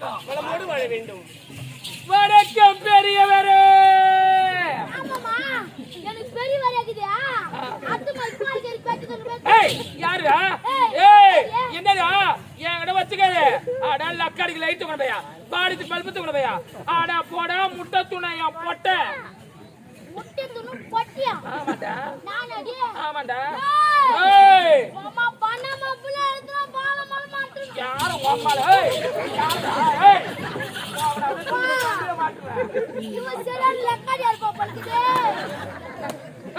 வளமோடு வாழ வேண்டும். வணக்கம் பெரியவரே! போய் ஏய். என்னடா? என்கிட்ட வச்சுக்காது? அடா லக்காடிக்கு லைட் கொண்டு போயா. பாடித்து பல்பத்து கொண்டு போயா. அடா போடா முட்டை துணையா பொட்டை. முட்டை துணு பொட்டியா? நானடி? ஏய் இருக்குது.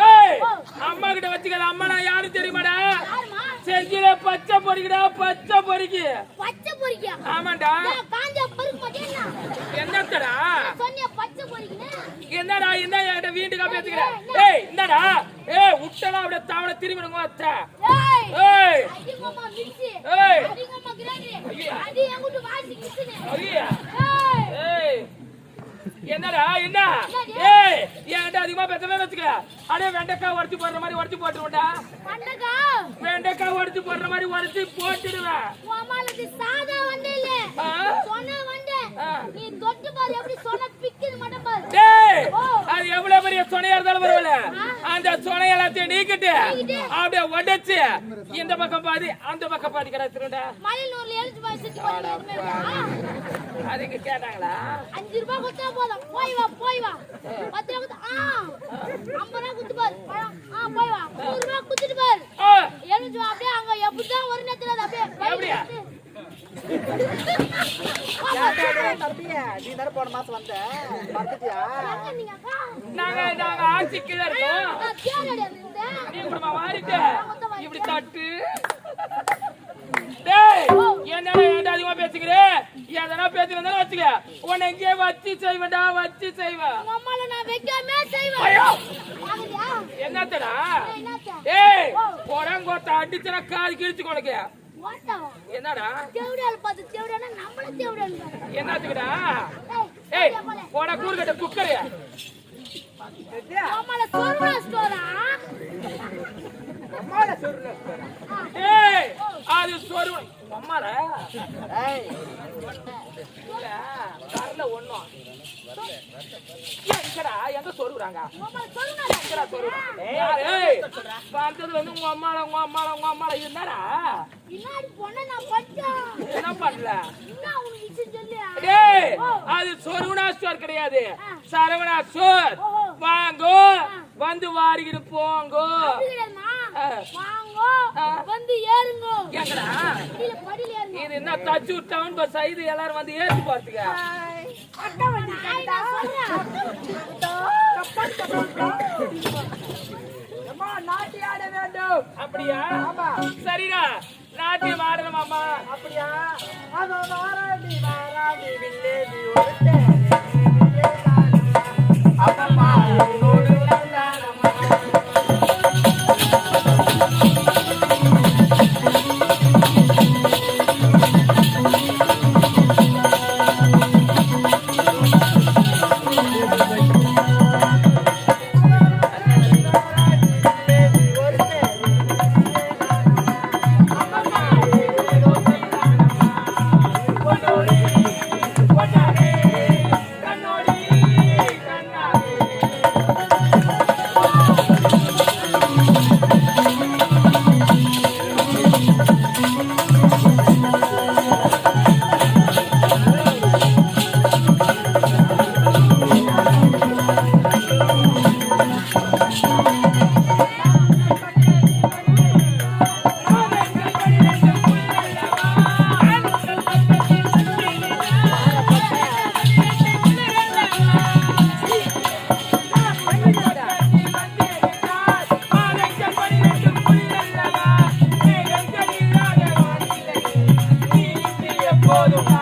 ஏய் அம்மா கிட்ட வச்சுக்கல அம்மா நான் யாரும் தெரியுமாடா? செஞ்சில பச்சை பொறிக்குடா பச்சை பொறிக்கு பச்சை பொரிக்கியா? ஆமாண்டா பொரிக்குன்னு? என்னடா என்ன என்கிட்ட வீட்டுக்கா பேசுகிற ஏய் என்னடா? ஏய் உட்டனா அப்படியே தவளை திரும்பிடுங்க அத்தை. ஏய், ஏய். ஏய். என்னடா என்ன? என்னடி? ஏய் என்கிட்ட அதிகமா பேசவே வச்சுக்க. அடே வெண்டைக்காய் உடச்சு போடுற மாதிரி உடச்சு போட்டுருவேன்டா பண்ணக்கா, வெண்டைக்காய் உடச்சு போடுற மாதிரி உடச்சு போட்டுடுவேன். நீ தொட்டு பாரு எப்படி சொன்ன பிக்குது மட்டும் பாரு. டேய். அது எவ்வளவு பெரிய சொனையா இருந்தாலும் பரவாயில்ல. அந்த சொனை எல்லாத்தையும் நீக்கிட்டு. அப்படியே உடைச்சு இந்த பக்கம் பாதி அந்த பக்கம் பாதி கிடத்துருண்டா மலையனூர்ல எழுச்சி பாய் சுத்தி இல்லையா? அதுக்கு கேட்டாங்களா? அஞ்சு ரூபாய் கொடுத்தா போதும். போய் வா போய் வா. பத்து ரூபா கொடுத்தா ஆ. ஐம்பது ரூபா கொடுத்து பாரு. ஆ போய் வா. நூறு ரூபா கொடுத்துட்டு பாரு. எழுந்து வா. அப்படியே அங்க எப்படிதான் ஒரு நேரத்துல அப்படியே வழி எப்படியா? விட்டு. தம்பியா நீ தானே போன மாசம் வந்த மறந்துட்டியா எங்க நீங்க? நாங்க ஆட்சி கீழே இருக்கோம் நீ இப்படி வாரிட்டு இப்படி தட்டு டேய் என்னடா ஏன்டா அதிகமா பேசுகிற எதனா பேசுறதா வச்சுக்க உன்னை எங்கேயே வச்சு செய்வேன்டா வச்சு செய்வேன்? என்னத்தடா ஏய், போடாங்கோத்த அடிச்சுனா காது கிழிச்சு ஓட்டவா? என்னடா? தேவடியால பார்த்து தேவடியானா நம்மள தேவடியான்னு பாரு. என்னத்துக்குடா? ஏய், ஏய் போடா, கூறுகட்ட குக்கரு. அம்மால சோறுடா ஸ்டோரா? ஆ, ஏய் அது சொரு அம்மால ஏய். இல்ல வரல ஒண்ணும் ஏன் எங்க சொருகுறாங்க ஏய் வந்து உங்க அம்மால உங்க அம்மால உங்க அம்மால என்னடா என்ன பண்ணல அது சொருகுணா சோர் கிடையாது சரவணா ஸ்டோர் வாங்கோ வந்து வாரிக்கிட்டு போங்கோ வந்து ஏறுங்கோ. படியில ஏறுங்க. இது என்ன தச்சூர் டவுன் பஸ் இது எல்லாரும் வந்து ஏறி நான் சொல்றேன். அம்மா நாட்டி ஆட வேண்டும் அப்படியா? சரிடா. நாட்டியம் ஆடணும் அம்மா அப்படியா? அதோ வாராண்டி வில்லேதி ஒருத்தே அப்பம்மா என்னோடு olho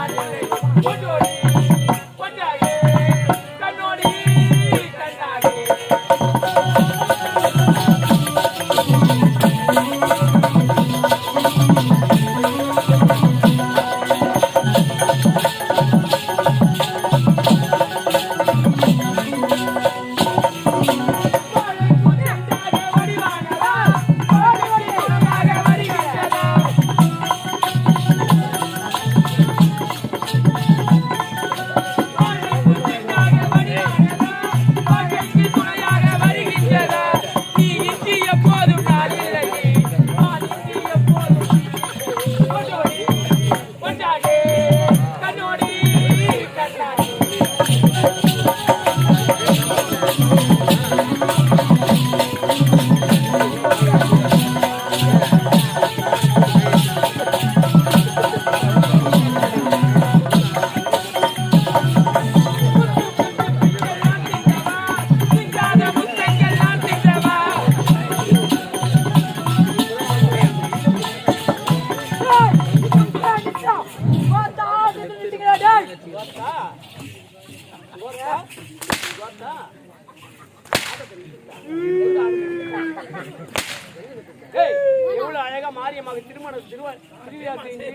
அழகா மாரியம்மாவுக்கு திருமணம் திருவ திருவிழா செஞ்சு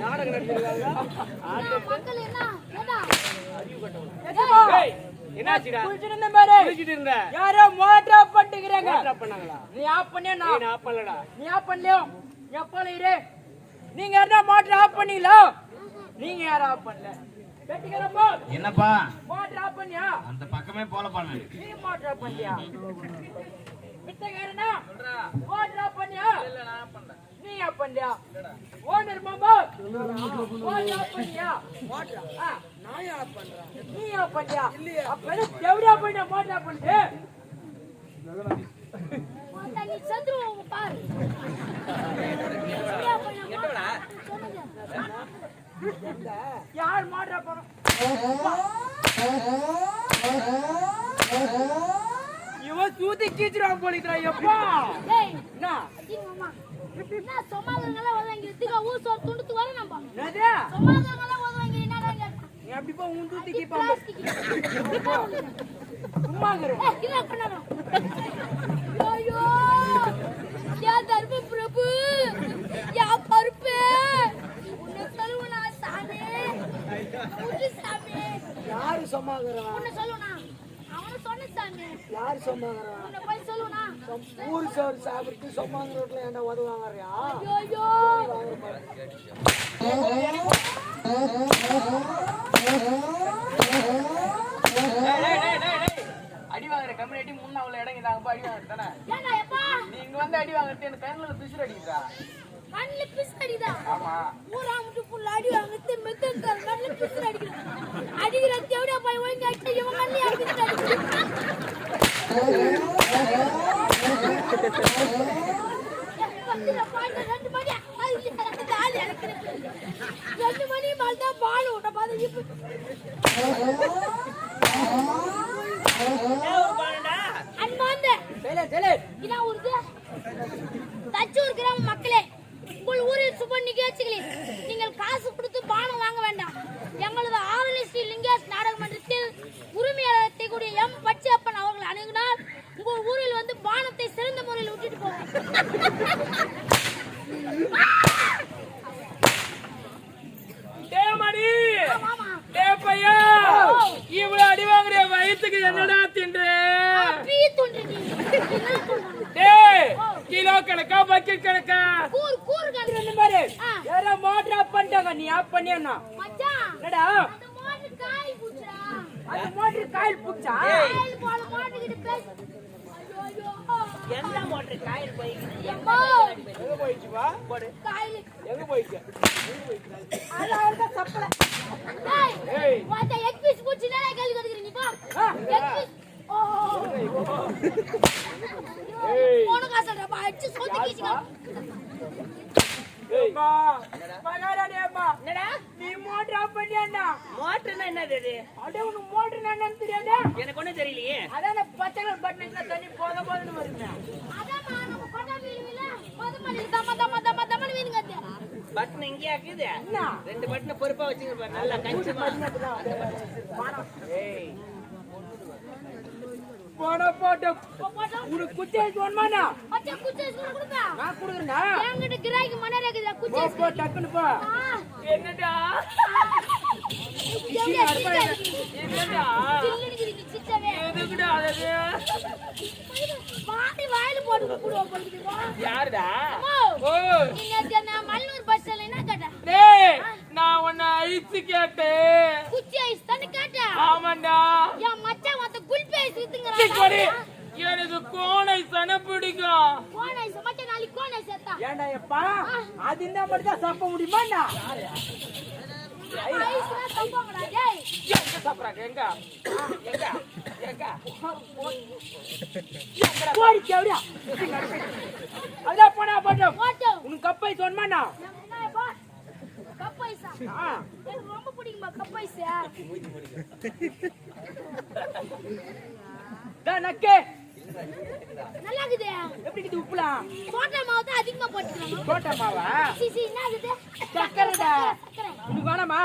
நாடகம் நடத்திருக்காங்க. என்னாச்சுடா? குளிச்சுட்டு இருந்த யாரோ மோட்டர் ஆஃப் பண்ணிக்கிறாங்க பண்ணாங்களா? நீ ஆஃப் பண்ணியா நான்? நான் பண்ணலடா. நீ ஆஃப் பண்ணலையோ? எப்போ இரு. நீங்க யாரா மோட்டர் ஆஃப் பண்ணீங்களா? நீங்க யாரும் ஆஃப் பண்ணல. என்னப்பா? மோட்டர் ஆஃப் பண்ணியா? அந்த பக்கமே நீ மோட்டர் ஆஃப் பண்ணியா? மோட்டர் ஆஃப் பண்ணியா? நீ ஆஃப் பண்ணியா? ஓனர் மாமா ஆஃப் பண்ணியா? மோட்டர் ஆ. நான் ஆஃப் பண்றேன் நீ ஆஃப் பண்ணியா அப்ப எவ்வளவு பண்ணியா மோட்டர் மொத்த நீ செத்துருவோம் பாரு. பண்ண யார் மாட்டா போறோம்? இவன் சூத்தி கீச்சிருவான் போலிக்கிறா எப்பா? என்ன? அடிங்க மாமா. என்ன சொமாதங்கெல்லாம் வருவாங்க இதுக்கு ஊர் சோறு துண்டுத்து வர நம்ம? என்னது? சொமாதங்கெல்லாம் வருவாங்க என்னடா நீ அப்படி போ உன் தூத்தி என்ன பண்ணணும்? ஐயோ யா தர்ம பிரபு. யா பருப்பு. உன்னை சொல்லுவனா சாமி? உன்னை சாமி யாரு சொன்னாங்கிறான் உன்னை சொல்லுவனா? யாரு சொன்னாங்கிறான் உன்னை போய் ஊரு சோறு சாப்பிட்டு சொம்மாங்க ரோட்ல என்ன உதவாங்கறியா ஐயோ அடி வாங்குற கம்யூனிட்டி முன்ன அவ்வளவு இடம் இதாங்க அடி வாங்குறது தானே ஏண்டா எப்பா? நீ இங்க வந்து அடி வாங்குறது எனக்கு கண்ணுல பிசுறு அடிக்கிறா? கண்ணுல பிசு அடிதா ஆமா. ஊரா முட்டு புள்ள அடி வாங்கிட்டு மெத்தன் தர கண்ணுல பிசு அடிக்கிறான் அடிக்கிற தேவடியா போய் ஒழுங்கா அடிச்சு இவன் கண்ணில் அடிக்கிறான் ரெண்டு மணி ரெண்டு மணி மேல தான் பால் விட்ட பாத்து அன்பாந்த இதான் ஊரில் சுப நிகழ்ச்சிகளில் நீங்கள் காசு கொடுத்து பானம் வாங்க வேண்டாம். எங்களது ஆவணி ஸ்ரீ லிங்கேஷ் நாடக மன்றத்தில் உரிமையாளர் கூடிய எம் பச்சையப்பன் அவர்கள் அணுகினால் உங்கள் ஊரில் வந்து பானத்தை சிறந்த முறையில் விட்டுட்டு போவோம் அடி வாங்குற என்னடா தின்று? கிலோ கணக்கா பக்கெட் கணக்கா? ஆ. யாரோ மோட்டர் ஆஃப் பண்ணிட்டாங்க. நீ ஆஃப் பண்ணியா மச்சான் என்னடா? அந்த மோட்டர் காயில் புடிச்சா எந்த மோட்டர் காயில் போய் எம்மா எங்க. போயிடுச்சு வா? எங்க போயிடுச்சு அதான் சப்பல ஏய் ஏய் வாட்ட எக் பீஸ் பூச்சி நேரா கேள்வி கேக்குறீங்க நீ பா எக் பீஸ் ஓ ஏய். போன காசு பா அடிச்சு சொத்து கீச்சுங்க ஏய் அம்மா மகாராணி அம்மா என்னடா நீ மோட்டர் ஆஃப் பண்ணியா மோட்டர்னா என்னது அது அட உனக்கு மோட்டர் என்னன்னு தெரியாதா எனக்கு ஒண்ணும் தெரியலையே அதான் பச்சை கலர் பட்டன் தண்ணி போத போதுன்னு வருங்க பட்டன் இருக்குது என்ன ரெண்டு பட்டனை பொறுப்பா வச்சுங்க பாரு நல்லா கஞ்சிமா போன போட்டு உனக்கு குச்சி வச்சு வேணுமாண்ணா பச்சை குச்சி கூட கொடுப்பா நான் என்கிட்ட கிராய்க்கு மணரே இருக்குது போ போ. என்னடா யாருடா? ஓ. நான் மல்லூர் பஸ் ஸ்டாண்ட்ல என்ன கேட்ட? டேய் நான் உன்னை ஐஸ் கேட்டேன். குச்சி ஐஸ் தானே கேட்ட? ஆமாண்டா. என் மச்சான் மொத்த குல்பி ஐஸ் வித்துங்கிறான். எனக்கு கோன் ஐஸ் தானே பிடிக்கும். கோன் ஐஸ், மச்சான் நாளைக்கு கோன் ஐஸ் எடுத்தா. ஏண்டா எப்பா? அது இந்த மட்டும் தான் சாப்பிட முடியுமாண்ணா அதான் போனா போட்டோம் உனக்கு கப்பை சொன்னாண்ணா எனக்கு எனக்கு ரொம்ப பிடிக்குமா கப் டா நக்கே நல்லா இருக்குது எப்படி இருக்குது உப்புலாம் தோட்டா மாவு தான் அதிகமா போட்டுக்கலாம் தோட்டா மாவா? சிசி என்ன இருக்குது சக்கரைடா உனக்கு வேணாமா?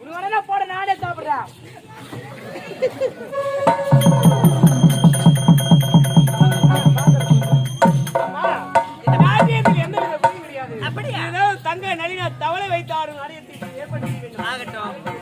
உனக்கு வேணா போட நானே சாப்பிடுறேன். தங்க நளினா தவளை வைத்து ஆடும் நாடகத்திற்கு ஏற்படுத்தி ஆகட்டும்.